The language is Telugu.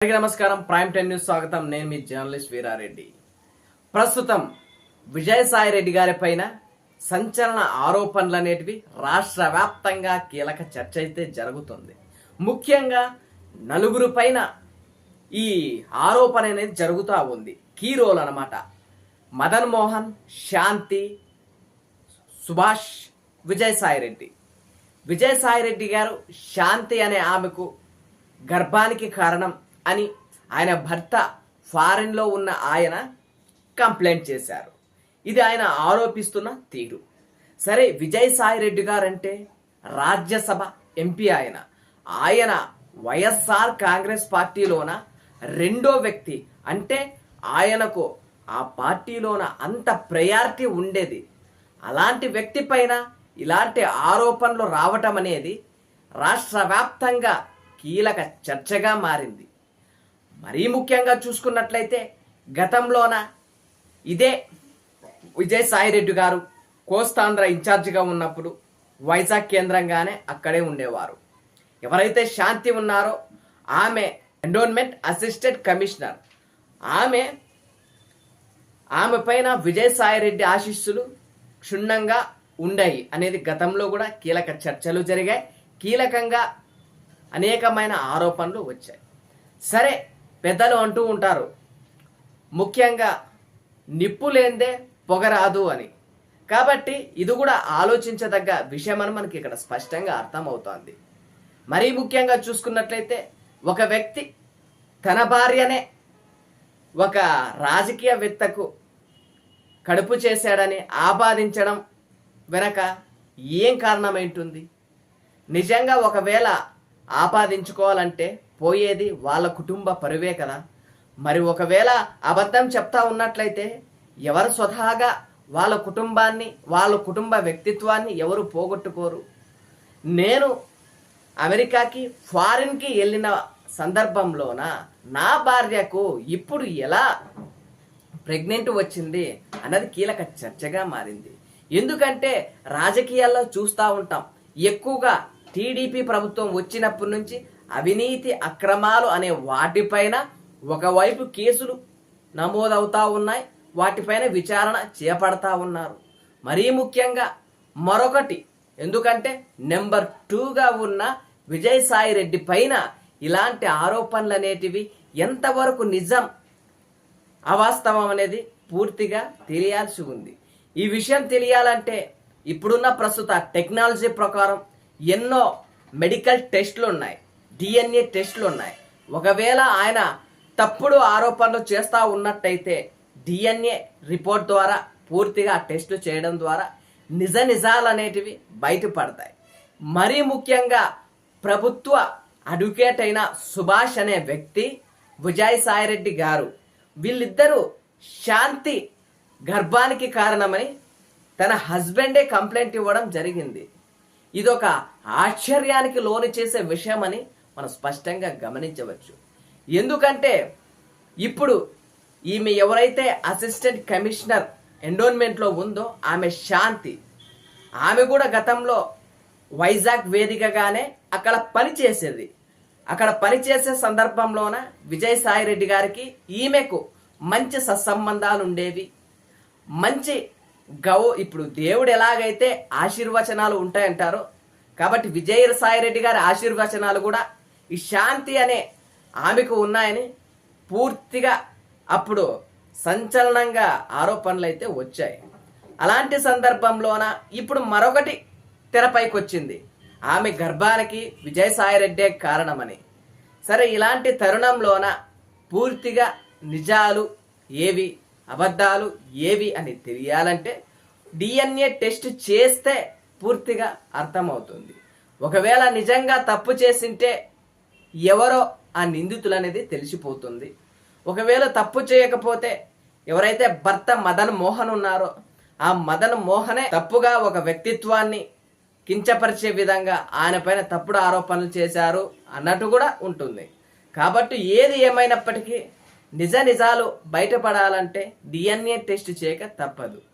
అందరికీ నమస్కారం. ప్రైమ్ టెన్ న్యూస్ స్వాగతం. నేను మీ జర్నలిస్ట్ వీరారెడ్డి. ప్రస్తుతం విజయసాయి రెడ్డి గారి పైన సంచలన ఆరోపణలు అనేటివి రాష్ట్ర వ్యాప్తంగా కీలక చర్చ అయితే జరుగుతుంది. ముఖ్యంగా నలుగురు పైన ఈ ఆరోపణ అనేది జరుగుతూ ఉంది. కీ రోల్ అనమాట మదన్ మోహన్ శాంతి సుభాష్ విజయసాయి రెడ్డి. విజయసాయి రెడ్డి గారు శాంతి అనే ఆమెకు గర్భానికి కారణం అని ఆయన భర్త ఫారెన్లో ఉన్న ఆయన కంప్లైంట్ చేశారు. ఇది ఆయన ఆరోపిస్తున్న తీరు. సరే విజయసాయి రెడ్డి గారంటే రాజ్యసభ ఎంపీ ఆయన. ఆయన వైఎస్ఆర్ కాంగ్రెస్ పార్టీలోన రెండో వ్యక్తి. అంటే ఆయనకు ఆ పార్టీలోన అంత ప్రయారిటీ ఉండేది. అలాంటి వ్యక్తి పైన ఇలాంటి ఆరోపణలు రావటం అనేది రాష్ట్ర వ్యాప్తంగా కీలక చర్చగా మారింది. మరీ ముఖ్యంగా చూసుకున్నట్లయితే గతంలోన ఇదే విజయసాయిరెడ్డి గారు కోస్తాంధ్ర ఇన్ఛార్జిగా ఉన్నప్పుడు వైజాగ్ కేంద్రంగానే అక్కడే ఉండేవారు. ఎవరైతే శాంతి ఉన్నారో ఆమె ఎండోన్మెంట్ అసిస్టెంట్ కమిషనర్ ఆమె ఆమె పైన విజయసాయి రెడ్డి ఆశీస్సులు క్షుణ్ణంగా ఉండాయి అనేది గతంలో కూడా కీలక చర్చలు జరిగాయి. కీలకంగా అనేకమైన ఆరోపణలు వచ్చాయి. సరే పెద్దలు అంటూ ఉంటారు. ముఖ్యంగా నిప్పు లేందే పొగరాదు అని. కాబట్టి ఇది కూడా ఆలోచించదగ్గ విషయం అని మనకి ఇక్కడ స్పష్టంగా అర్థమవుతోంది. మరీ ముఖ్యంగా చూసుకున్నట్లయితే ఒక వ్యక్తి తన భార్యనే ఒక రాజకీయవేత్తకు కడుపు చేశాడని ఆపాదించడం వెనక ఏం కారణమైంటుంది? నిజంగా ఒకవేళ ఆపాదించుకోవాలంటే పోయేది వాళ్ళ కుటుంబ పరువే కదా. మరి ఒకవేళ అబద్ధం చెప్తా ఉన్నట్లయితే ఎవరు స్వతహాగా వాళ్ళ కుటుంబాన్ని వాళ్ళ కుటుంబ వ్యక్తిత్వాన్ని ఎవరు పోగొట్టుకోరు? నేను అమెరికాకి ఫారిన్కి వెళ్ళిన సందర్భంలోన నా భార్యకు ఇప్పుడు ఎలా ప్రెగ్నెంట్ వచ్చింది అన్నది కీలక చర్చగా మారింది. ఎందుకంటే రాజకీయాల్లో చూస్తూ ఉంటాం. ఎక్కువగా టీడీపీ ప్రభుత్వం వచ్చినప్పటి నుంచి అవినీతి అక్రమాలు అనే వాటిపైన ఒకవైపు కేసులు నమోదవుతా ఉన్నాయి వాటిపైన విచారణ చేపడతా ఉన్నారు. మరీ ముఖ్యంగా మరొకటి ఎందుకంటే నెంబర్ టూగా ఉన్న విజయసాయి రెడ్డి పైన ఇలాంటి ఆరోపణలు అనేటివి ఎంతవరకు నిజం అవాస్తవం అనేది పూర్తిగా తెలియాల్సి ఉంది. ఈ విషయం తెలియాలంటే ఇప్పుడున్న ప్రస్తుత టెక్నాలజీ ప్రకారం ఎన్నో మెడికల్ టెస్ట్లు ఉన్నాయి డిఎన్ఏ టెస్ట్లు ఉన్నాయి. ఒకవేళ ఆయన తప్పుడు ఆరోపణలు చేస్తూ ఉన్నట్టయితే డిఎన్ఏ రిపోర్ట్ ద్వారా పూర్తిగా టెస్టులు చేయడం ద్వారా నిజ నిజాలు అనేటివి బయటపడతాయి. మరీ ముఖ్యంగా ప్రభుత్వ అడ్వకేట్ అయిన సుభాష్ అనే వ్యక్తి విజయ్ సాయిరెడ్డి గారు వీళ్ళిద్దరూ శాంతి గర్భానికి కారణమని తన హస్బెండే కంప్లైంట్ ఇవ్వడం జరిగింది. ఇదొక ఆశ్చర్యానికి లోను చేసే విషయమని మనం స్పష్టంగా గమనించవచ్చు. ఎందుకంటే ఇప్పుడు ఈమె ఎవరైతే అసిస్టెంట్ కమిషనర్ ఎండోన్మెంట్లో ఉందో ఆమె శాంతి. ఆమె కూడా గతంలో వైజాగ్ వేదికగానే అక్కడ పనిచేసేది. అక్కడ పనిచేసే సందర్భంలోన విజయసాయి రెడ్డి గారికి ఈమెకు మంచి సత్సంబంధాలు ఉండేవి మంచి గౌ ఇప్పుడు దేవుడు ఎలాగైతే ఆశీర్వచనాలు ఉంటాయంటారో కాబట్టి విజయ సాయిరెడ్డి గారి ఆశీర్వచనాలు కూడా ఈ శాంతి అనే ఆమెకు ఉన్నాయని పూర్తిగా అప్పుడు సంచలనంగా ఆరోపణలు అయితే వచ్చాయి. అలాంటి సందర్భంలోన ఇప్పుడు మరొకటి తెరపైకి వచ్చింది ఆమె గర్భానికి విజయసాయి రెడ్డే కారణమని. సరే ఇలాంటి తరుణంలోన పూర్తిగా నిజాలు ఏవి? అబద్ధాలు ఏవి అని తెలియాలంటే డిఎన్ఏ టెస్ట్ చేస్తే పూర్తిగా అర్థమవుతుంది. ఒకవేళ నిజంగా తప్పు చేసింటే ఎవరో ఆ నిందితులు అనేది తెలిసిపోతుంది. ఒకవేళ తప్పు చేయకపోతే ఎవరైతే భర్త మదన్ మోహన్ ఉన్నారో ఆ మదన్ మోహనే తప్పుగా ఒక వ్యక్తిత్వాన్ని కించపరిచే విధంగా ఆయన పైన తప్పుడు ఆరోపణలు చేశారు అన్నట్టు కూడా ఉంటుంది. కాబట్టి ఏది ఏమైనప్పటికీ నిజ నిజాలు బయటపడాలంటే డిఎన్ఏ టెస్ట్ చేయక తప్పదు.